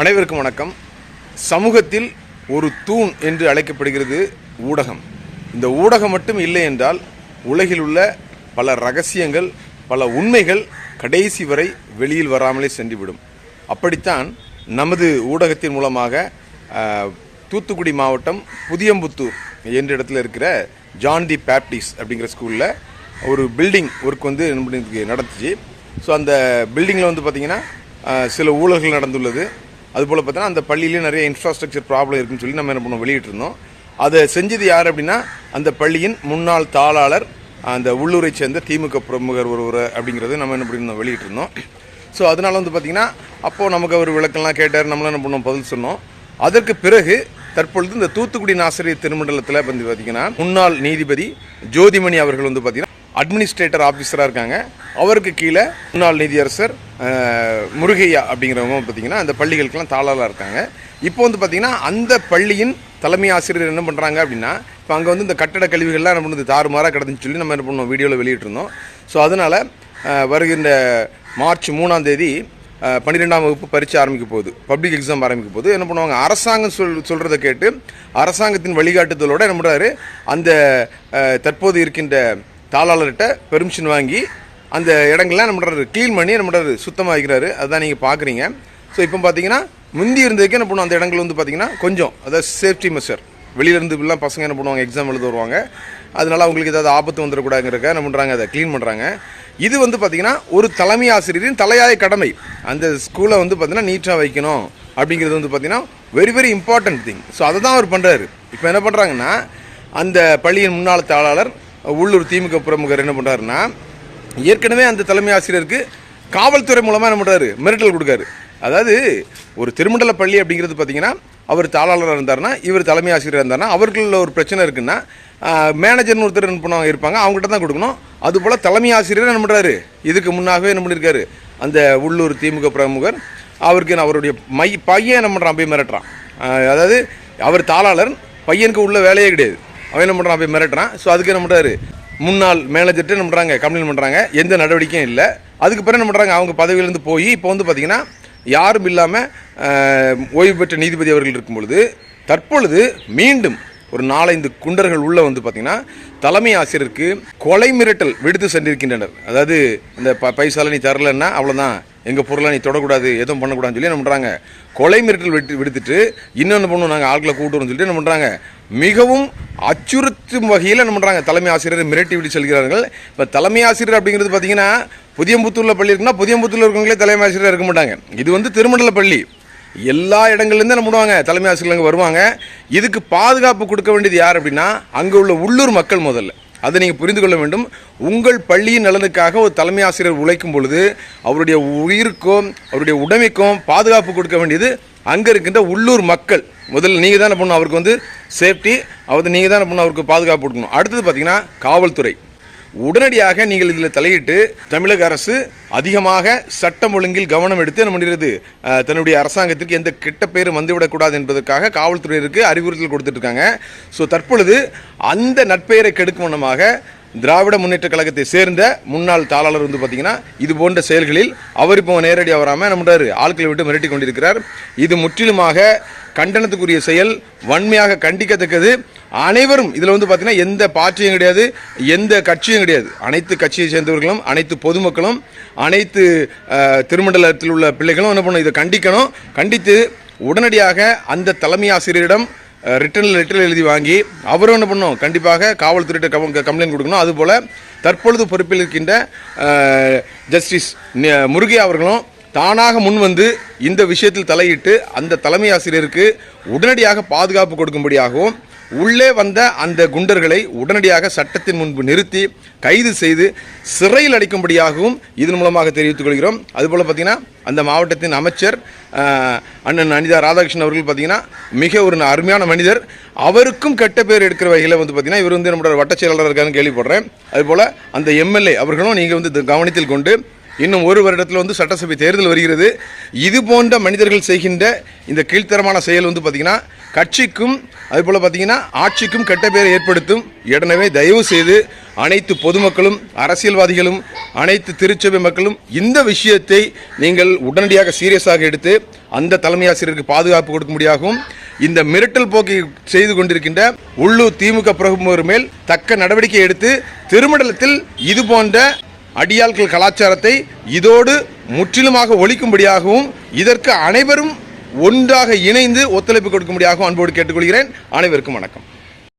அனைவருக்கும் வணக்கம். சமூகத்தில் ஒரு தூண் என்று அழைக்கப்படுகிறது ஊடகம். இந்த ஊடகம் மட்டும் இல்லை என்றால் உலகில் உள்ள பல ரகசியங்கள் பல உண்மைகள் கடைசி வரை வெளியில் வராமலே சென்றுவிடும். அப்படித்தான் நமது ஊடகத்தின் மூலமாக தூத்துக்குடி மாவட்டம் புதியம்புத்தூர் என்ற இடத்துல இருக்கிற ஜான் தி பேப்டிஸ் அப்படிங்கிற ஸ்கூலில் ஒரு பில்டிங் ஒர்க் வந்து நம்மளுக்கு நடந்துச்சு. ஸோ அந்த பில்டிங்கில் வந்து பார்த்திங்கன்னா சில ஊழல்கள் நடந்துள்ளது. அதுபோல் பார்த்தீங்கன்னா அந்த பள்ளியிலே நிறைய இன்ஃப்ராஸ்ட்ரக்சர் ப்ராப்ளம் இருக்குன்னு சொல்லி நம்ம என்ன பண்ணோம் வெளியிட்டிருந்தோம். அதை செஞ்சது யார் அப்படின்னா அந்த பள்ளியின் முன்னாள் தாளாளர் அந்த உள்ளூரை சேர்ந்த திமுக பிரமுகர் ஒருவர் அப்படிங்கிறது நம்ம என்ன பண்ணியிருந்தோம் வெளியிட்டிருந்தோம். ஸோ அதனால வந்து பார்த்திங்கன்னா அப்போது நமக்கு அவர் விளக்கெல்லாம் கேட்டார் நம்மளும் என்ன பண்ணோம் பதில் சொன்னோம். அதற்கு பிறகு தற்பொழுது இந்த தூத்துக்குடி நாசிரியர் திருமண்டலத்தில் வந்து பார்த்திங்கன்னா முன்னாள் நீதிபதி ஜோதிமணி அவர்கள் வந்து பார்த்திங்கன்னா அட்மினிஸ்ட்ரேட்டர் ஆஃபீஸராக இருக்காங்க. அவருக்கு கீழே முன்னாள் நீதியரசர் முருகையா அப்படிங்கிறவங்க பார்த்தீங்கன்னா அந்த பள்ளிகளுக்கெல்லாம் தாளாளாக இருக்காங்க. இப்போ வந்து பார்த்தீங்கன்னா அந்த பள்ளியின் தலைமை ஆசிரியர் என்ன பண்ணுறாங்க அப்படின்னா இப்போ அங்கே வந்து இந்த கட்டட கழிவுகள்லாம் என்ன பண்ணுது? தாறுமாறாக கிடந்துன்னு சொல்லி நம்ம என்ன பண்ணோம்? வீடியோவில் வெளியிட்டிருந்தோம். ஸோ அதனால் வருகின்ற மார்ச் மூணாம் தேதி பன்னிரெண்டாம் வகுப்பு பரீட்சை ஆரம்பிக்க போகுது. பப்ளிக் எக்ஸாம் ஆரம்பிக்க போது என்ன பண்ணுவாங்க? அரசாங்கம் சொல் சொல்கிறத கேட்டு அரசாங்கத்தின் வழிகாட்டுதலோடு என்ன பண்ணுறாரு அந்த தற்போது இருக்கின்ற தாளாளர்கிட்ட பெர்மிஷன் வாங்கி அந்த இடங்கள்லாம் என்ன பண்ணுறாரு க்ளீன் பண்ணி என்ன பண்ணுறாரு சுத்தமாக வைக்கிறாரு. அதுதான் நீங்கள் பார்க்குறீங்க ஸோ இப்போ பார்த்தீங்கன்னா முந்தி இருந்ததுக்கு என்ன பண்ணுவோம் அந்த இடங்கள் வந்து பார்த்தீங்கன்னா கொஞ்சம் அதாவது சேஃப்டி மெஷர் வெளியிலேருந்து இப்படிலாம் பசங்க என்ன பண்ணுவாங்க எக்ஸாம் எழுத வருவாங்க. அதனால அவங்களுக்கு ஏதாவது ஆபத்து வந்துடக்கூடாதுங்கிறக்க என்ன பண்ணுறாங்க அதை க்ளீன் பண்ணுறாங்க இது வந்து பார்த்திங்கன்னா ஒரு தலைமை ஆசிரியரின் தலையாய கடமை. அந்த ஸ்கூலை வந்து பார்த்தீங்கன்னா நீட்டாக வைக்கணும் அப்படிங்கிறது வந்து பார்த்தீங்கன்னா very very important thing so அதை தான் அவர் பண்ணுறாரு இப்போ என்ன பண்ணுறாங்கன்னா அந்த பள்ளியின் முன்னாள் தாளாளர் உள்ளூர் திமுக பிரமுகர் என்ன பண்ணுறாருன்னா ஏற்கனவே அந்த தலைமை ஆசிரியருக்கு காவல்துறை மூலமாக என்ன பண்ணுறாரு மிரட்டல் கொடுக்காரு. அதாவது ஒரு திருமண்டல பள்ளி அப்படிங்கிறது பார்த்தீங்கன்னா அவர் தாளாளராக இருந்தார்னா இவர் தலைமை ஆசிரியராக இருந்தார்னா அவர்களில் ஒரு பிரச்சனை இருக்குன்னா மேனேஜர்னு ஒருத்தர் என்ன பண்ணுவாங்க இருப்பாங்க அவங்ககிட்ட தான் கொடுக்கணும். அதுபோல் தலைமை ஆசிரியர் என்ன பண்ணுறாரு இதுக்கு முன்னாகவே என்ன பண்ணியிருக்காரு அந்த உள்ளூர் திமுக பிரமுகர் அவருக்கு அவருடைய மை பையன் என்ன பண்ணுறான் போய் மிரட்டுறான். அதாவது அவர் தாளாளர் பையனுக்கு உள்ள வேலையே கிடையாது. அவன் என்ன பண்ணுறான் போய் மிரட்டுறான். ஸோ அதுக்கு என்ன பண்ணுறாரு முன்னாள் மேனேஜர்கிட்ட என்ன பண்ணுறாங்க கம்ப்ளைண்ட் பண்ணுறாங்க எந்த நடவடிக்கையும் இல்லை. அதுக்கு பிறகு என்ன பண்ணுறாங்க அவங்க பதவியிலேருந்து போய் இப்போ வந்து பார்த்தீங்கன்னா யாரும் இல்லாமல் ஓய்வு பெற்ற நீதிபதி அவர்கள் இருக்கும்பொழுது தற்பொழுது மீண்டும் ஒரு நாலைந்து குண்டர்கள் உள்ள வந்து பார்த்தீங்கன்னா தலைமை ஆசிரியருக்கு கொலை மிரட்டல் விடுத்து சென்றிருக்கின்றனர். அதாவது இந்த ப பைசால நீ தரலன்னா அவ்வளோதான் எங்கள் பொருளை நீ தொடக்கூடாது எதுவும் பண்ணக்கூடாதுன்னு சொல்லி என்ன பண்ணுறாங்க கொலை மிரட்டல் விட்டு விடுத்துட்டு இன்னொன்று பண்ணுவோம் நாங்கள் ஆட்களை கூட்டுறோம்னு சொல்லிட்டு என்ன பண்ணுறாங்க மிகவும் அச்சுறுத்தும் வகையில் என்ன பண்ணுறாங்க தலைமை ஆசிரியரை மிரட்டி விட்டு செல்கிறார்கள். இப்போ தலைமை ஆசிரியர் அப்படிங்கிறது பார்த்தீங்கன்னா புதியம்புத்தூரில் பள்ளி இருக்குன்னா புதியம்புத்தூரில் இருக்கவங்களே தலைமை ஆசிரியர் இருக்க மாட்டாங்க. இது வந்து திருமண்டல பள்ளி. எல்லா இடங்கள்லேருந்து என்ன பண்ணுவாங்க? தலைமை ஆசிரியர் அங்கே வருவாங்க. இதுக்கு பாதுகாப்பு கொடுக்க வேண்டியது யார் அப்படின்னா அங்கே உள்ள உள்ளூர் மக்கள் முதல்ல. அதை நீங்கள் புரிந்து கொள்ள வேண்டும். உங்கள் பள்ளியின் நலனுக்காக ஒரு தலைமை ஆசிரியர் உழைக்கும் பொழுது அவருடைய உயிருக்கும் அவருடைய உடைமைக்கும் பாதுகாப்பு கொடுக்க வேண்டியது அங்கே இருக்கின்ற உள்ளூர் மக்கள். முதல்ல நீங்கள் தானே பண்ணணும் அவருக்கு வந்து சேஃப்டி அவர் நீங்கள் தானே பண்ணணும் அவருக்கு பாதுகாப்பு கொடுக்கணும். அடுத்தது பார்த்தீங்கன்னா காவல்துறை. உடனடியாக நீங்கள் இதில் தலையிட்டு தமிழக அரசு அதிகமாக சட்டம் ஒழுங்கில் கவனம் எடுத்து என்ன பண்ணுகிறது தன்னுடைய அரசாங்கத்திற்கு எந்த கெட்ட பேரும் வந்துவிடக்கூடாது என்பதற்காக காவல்துறையினருக்கு அறிவுறுத்தல் கொடுத்துட்டு இருக்காங்க ஸோ தற்பொழுது அந்த நட்பெயரை கெடுக்கும் வண்ணமாக திராவிட முன்னேற்ற கழகத்தை சேர்ந்த முன்னாள் தாளாளர் வந்து பார்த்தீங்கன்னா இது போன்ற செயல்களில் அவர் இப்போ நேரடியாக வராமல் என்ன பண்ணுறாரு ஆட்களை விட்டு மிரட்டி கொண்டிருக்கிறார். இது முற்றிலுமாக கண்டனத்துக்குரிய செயல் வன்மையாக கண்டிக்கத்தக்கது. அனைவரும் இதில் வந்து பார்த்தீங்கன்னா எந்த பார்ட்டியும் கிடையாது எந்த கட்சியும் கிடையாது. அனைத்து கட்சியை சேர்ந்தவர்களும் அனைத்து பொதுமக்களும் அனைத்து திருமண்டலத்தில் உள்ள பிள்ளைகளும் என்ன பண்ணணும் இதை கண்டிக்கணும். கண்டித்து உடனடியாக அந்த தலைமை ஆசிரியரிடம் ரிட்டர்னில் லெட்டர் எழுதி வாங்கி அவரும் என்ன பண்ணணும் கண்டிப்பாக காவல்துறையிட்ட கம் கம்ப்ளைண்ட் கொடுக்கணும். அதுபோல் தற்பொழுது பொறுப்பில் இருக்கின்ற ஜஸ்டிஸ் முருகே அவர்களும் தானாக முன் வந்து இந்த விஷயத்தில் தலையிட்டு அந்த தலைமை ஆசிரியருக்கு உடனடியாக பாதுகாப்பு கொடுக்கும்படியாகவும் உள்ளே வந்த அந்த குண்டர்களை உடனடியாக சட்டத்தின் முன்பு நிறுத்தி கைது செய்து சிறையில் அடைக்கும்படியாகவும் இதன் மூலமாக தெரிவித்துக் கொள்கிறோம். அதுபோல் பார்த்தீங்கன்னா அந்த மாவட்டத்தின் அமைச்சர் அண்ணன் அனிதா ராதாகிருஷ்ணன் அவர்கள் பார்த்தீங்கன்னா மிக ஒரு அருமையான மனிதர். அவருக்கும் கெட்ட பேர் எடுக்கிற வகையில் வந்து பார்த்தீங்கன்னா இவர் வந்து நம்மளோட வட்டச் செயலாளர் இருக்காருன்னு கேள்விப்படுறேன். அதுபோல் அந்த எம்எல்ஏ அவர்களும் நீங்கள் வந்து கவனத்தில் கொண்டு இன்னும் ஒரு வருடத்தில் வந்து சட்டசபை தேர்தல் வருகிறது. இது போன்ற மனிதர்கள் செய்கின்ற இந்த கீழ்த்தரமான செயல் வந்து பார்த்தீங்கன்னா கட்சிக்கும் அதுபோல் பார்த்தீங்கன்னா ஆட்சிக்கும் கெட்ட பெயரை ஏற்படுத்தும். எனவே தயவு செய்து அனைத்து பொதுமக்களும் அரசியல்வாதிகளும் அனைத்து திருச்சபை மக்களும் இந்த விஷயத்தை நீங்கள் உடனடியாக சீரியஸாக எடுத்து அந்த தலைமை ஆசிரியருக்கு பாதுகாப்பு கொடுக்க முடியாகவும் இந்த மிரட்டல் போக்கை செய்து கொண்டிருக்கின்ற உள்ளூர் திமுக பிரமுகர் மேல் தக்க நடவடிக்கை எடுத்து திருமண்டலத்தில் இது போன்ற அடியாட்கள் கலாச்சாரத்தை இதோடு முற்றிலுமாக ஒழிக்கும்படியாகவும் இதற்கு அனைவரும் ஒன்றாக இணைந்து ஒத்துழைப்பு கொடுக்கும்படியாகவும் அன்போடு கேட்டுக்கொள்கிறேன். அனைவருக்கும் வணக்கம்.